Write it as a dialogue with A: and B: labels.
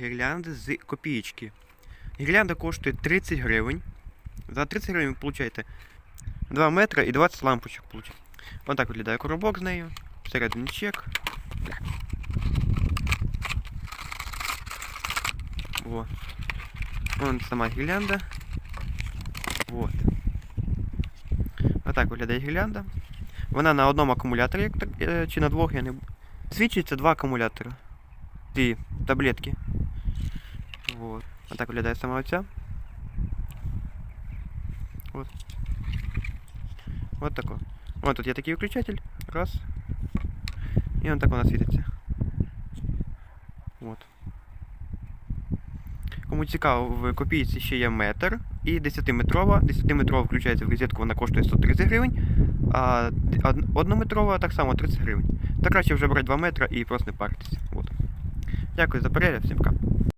A: гірлянди з копієчки. Гірлянда коштує 30 гривень. За 30 гривень ви получаєте 2 метри і 20 лампочок. Получаєте. Ось так виглядає коробок з нею. Всередині чек. Вот. Вон сама гірлянда. Вот. Отак виглядає гірлянда. Вона на одному акумуляторі, як так, е, чи на двох, я не. Свідчиться два акумулятори. Ці таблетки. Вот. Отак виглядає сама оця. Вот. Вот тако. Вон тут є такий виключатель. Раз. І вон так вона світиться. Вот. Кому цікаво, в копійці ще є метр і 10-метрова. 10-метрова включається в розетку, вона коштує 130 гривень, а 1-метрова так само 30 гривень. Та краще вже брати 2 метра і просто не паритися. Вот. Дякую за перегляд, всім пока.